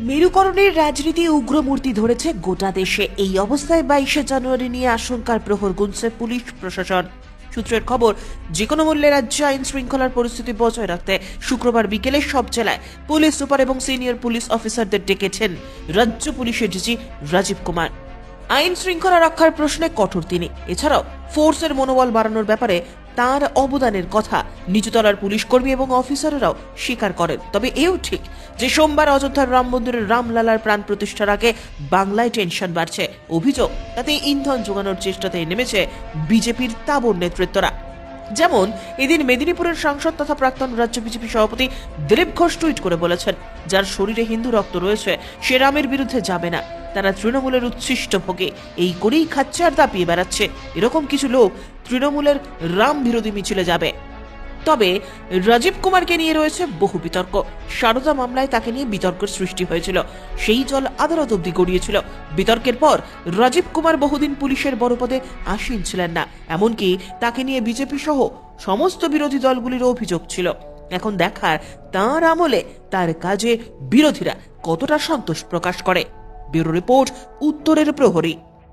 মেরুকরণের রাজনীতি উগ্রমূর্তি ধরেছে গোটা দেশে। এই অবস্থায় বাইশে জানুয়ারি নিয়ে আশঙ্কার প্রহর গুনছে পুলিশ প্রশাসন। সূত্রের খবর যে কোনো মূল্যে রাজ্যে আইন শৃঙ্খলার পরিস্থিতি বজায় রাখতে শুক্রবার বিকেলে সব জেলায় পুলিশ সুপার এবং সিনিয়র পুলিশ অফিসারদের ডেকেছেন রাজ্য পুলিশের ডিজি রাজীব কুমার। আইন শৃঙ্খলা রক্ষার প্রশ্নে কঠোর তিনি। এছাড়াও, ফোর্সের মনোবল বাড়ানোর ব্যাপারে তার অবদানের কথা নিচুতলার পুলিশ কর্মী এবং অফিসাররাও স্বীকার করেন। তবে এও ঠিক যে সোমবার অযোধ্যার রাম মন্দিরের রামলালার প্রাণ প্রতিষ্ঠার আগে বাংলায় টেনশন বাড়ছে। অভিযোগ, তাতে ইন্ধন যোগানোর চেষ্টাতে নেমেছে বিজেপির তাবর নেতৃত্বরা। যেমন, এদিন মেদিনীপুরের সাংসদ তথা প্রাক্তন রাজ্য বিজেপি সভাপতি দিলীপ ঘোষ টুইট করে বলেছেন, যার শরীরে হিন্দু রক্ত রয়েছে, সে রামের বিরুদ্ধে যাবে না। তারা তৃণমূলের উচ্ছিষ্ট ভোগে। এই করেই খাচ্ছে আর দাপিয়ে বেড়াচ্ছে। এরকম কিছু লোক তৃণমূলের রাম বিরোধী মিছিলে যাবে। তবে রাজীব কুমারকে নিয়ে রয়েছে বহু বিতর্ক। সারদা মামলায় তাকে নিয়ে বিতর্কের সৃষ্টি হয়েছিল। সেই জল আদালত অব্দি গড়িয়েছিল। বিতর্কের পর রাজীব কুমার বহুদিন পুলিশের বড় পদে আসীন ছিলেন না। এমনকি তাকে নিয়ে বিজেপি সহ সমস্ত বিরোধী দলগুলির অভিযোগ ছিল। এখন দেখার তার আমলে তার কাজে বিরোধীরা কতটা সন্তোষ প্রকাশ করে। ব্যুরো রিপোর্ট, উত্তরের প্রহরী।